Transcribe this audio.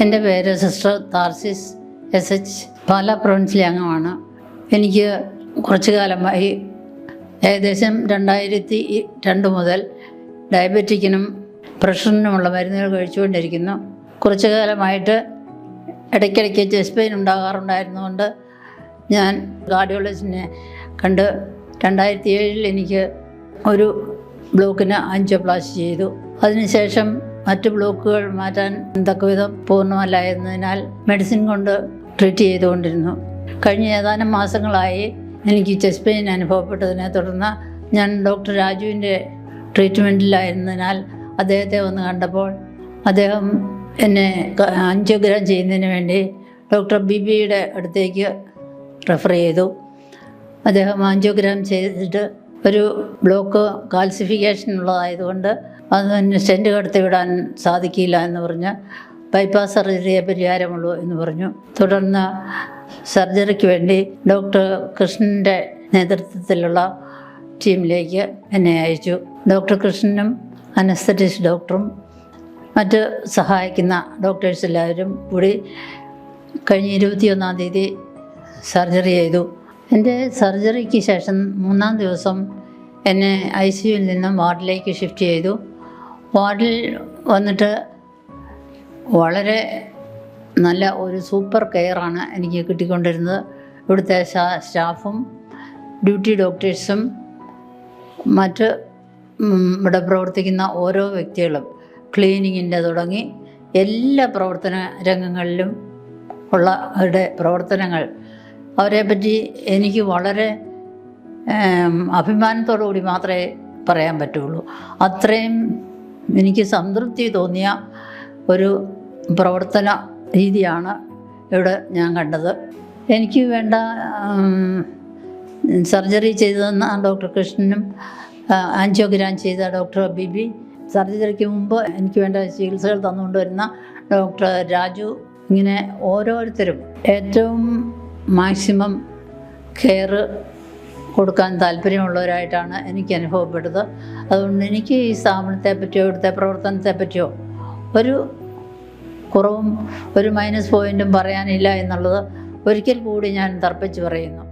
എന്റെ പേര് sister Tharsis S H Pala പ്രൊവിൻസിലെ അംഗമാണ്. എനിക്ക് കുറച്ചു കാലമായി ഏകദേശം രണ്ടായിരത്തി രണ്ട് മുതൽ ഡയബറ്റിക്കിനും പ്രഷറിനുമുള്ള മരുന്നുകൾ കഴിച്ചുകൊണ്ടിരിക്കുന്നു. കുറച്ചു കാലമായിട്ട് ഇടയ്ക്കിടയ്ക്ക് ചെസ്റ്റ് പെയിൻ ഉണ്ടാകാറുണ്ടായിരുന്നുകൊണ്ട് ഞാൻ കാർഡിയോളജിനെ കണ്ട് രണ്ടായിരത്തി ഏഴിൽ എനിക്ക് ഒരു ബ്ലോക്കിന് ആൻജിയോപ്ലാസ്റ്റി ചെയ്തു. അതിനുശേഷം മറ്റ് ബ്ലോക്കുകൾ മാറ്റാൻ തക്കവിധം പൂർണമല്ലായിരുന്നതിനാൽ മെഡിസിൻ കൊണ്ട് ട്രീറ്റ് ചെയ്തുകൊണ്ടിരുന്നു. കഴിഞ്ഞ ഏതാനും മാസങ്ങളായി എനിക്ക് ചെസ്റ്റ് പെയിൻ അനുഭവപ്പെട്ടതിനെ തുടർന്ന് ഞാൻ ഡോക്ടർ രാജുവിന്റെ ട്രീറ്റ്മെന്റിലായിരുന്നതിനാൽ അദ്ദേഹത്തെ ഒന്ന് കണ്ടപ്പോൾ അദ്ദേഹം എന്നെ അഞ്ചോഗ്രാം ചെയ്യുന്നതിന് വേണ്ടി ഡോക്ടർ ബിബിയുടെ അടുത്തേക്ക് റെഫർ ചെയ്തു. അദ്ദേഹം ആഞ്ചോഗ്രാം ചെയ്തിട്ട് ഒരു ബ്ലോക്ക് കാൽസിഫിക്കേഷൻ ഉള്ളതായതുകൊണ്ട് അതിന് കടത്തി വിടാൻ സാധിക്കില്ല എന്ന് പറഞ്ഞ് ബൈപ്പാസ് സർജറിയെ പരിഹാരമുള്ളൂ എന്ന് പറഞ്ഞു. തുടർന്ന് സർജറിക്ക് വേണ്ടി ഡോക്ടർ കൃഷ്ണന്റെ നേതൃത്വത്തിലുള്ള ടീമിലേക്ക് എന്നെ അയച്ചു. ഡോക്ടർ കൃഷ്ണനും അനസ്തറ്റിസ്റ്റ് ഡോക്ടറും മറ്റ് സഹായിക്കുന്ന ഡോക്ടേഴ്സ് എല്ലാവരും കൂടി കഴിഞ്ഞ ഇരുപത്തിയൊന്നാം തീയതി സർജറി ചെയ്തു. എന്റെ സർജറിക്ക് ശേഷം മൂന്നാം ദിവസം എന്നെ ഐ സിയുവിൽ നിന്നും വാർഡിലേക്ക് ഷിഫ്റ്റ് ചെയ്തു. വാർഡിൽ വന്നിട്ട് വളരെ നല്ല ഒരു സൂപ്പർ കെയറാണ് എനിക്ക് കിട്ടിക്കൊണ്ടിരുന്നത്. ഇവിടുത്തെ സ്റ്റാഫും ഡ്യൂട്ടി ഡോക്ടേഴ്സും മറ്റ് ഇവിടെ പ്രവർത്തിക്കുന്ന ഓരോ വ്യക്തികളും ക്ലീനിങ്ങിന്റെ തുടങ്ങി എല്ലാ പ്രവർത്തന രംഗങ്ങളിലും ഉള്ള അവരുടെ പ്രവർത്തനങ്ങൾ. അവരെ അവരെപ്പറ്റി എനിക്ക് വളരെ അഭിമാനത്തോടു കൂടി മാത്രമേ പറയാൻ പറ്റുള്ളൂ. അത്രയും എനിക്ക് സംതൃപ്തി തോന്നിയ ഒരു പ്രവർത്തന രീതിയാണ് ഇവിടെ ഞാൻ കണ്ടത്. എനിക്ക് വേണ്ട സർജറി ചെയ്തു തന്ന ഡോക്ടർ കൃഷ്ണനും ആൻജിയോഗ്രാം ചെയ്ത ഡോക്ടർ ബിബി. സർജറിക്ക് മുമ്പ് എനിക്ക് വേണ്ട ചികിത്സകൾ തന്നുകൊണ്ട് വരുന്ന ഡോക്ടർ രാജു. ഇങ്ങനെ ഓരോരുത്തരും ഏറ്റവും മാക്സിമം കെയർ കൊടുക്കാൻ താല്പര്യമുള്ളവരായിട്ടാണ് എനിക്ക് അനുഭവപ്പെട്ടത്. അതുകൊണ്ട് എനിക്ക് ഈ സ്ഥാപനത്തെ പറ്റിയോ ഇവിടുത്തെ പ്രവർത്തനത്തെ പറ്റിയോ ഒരു കുറവും ഒരു മൈനസ് പോയിന്റും പറയാനില്ല എന്നുള്ളത് ഒരിക്കൽ കൂടി ഞാൻ തർപ്പിച്ച് പറയുന്നു.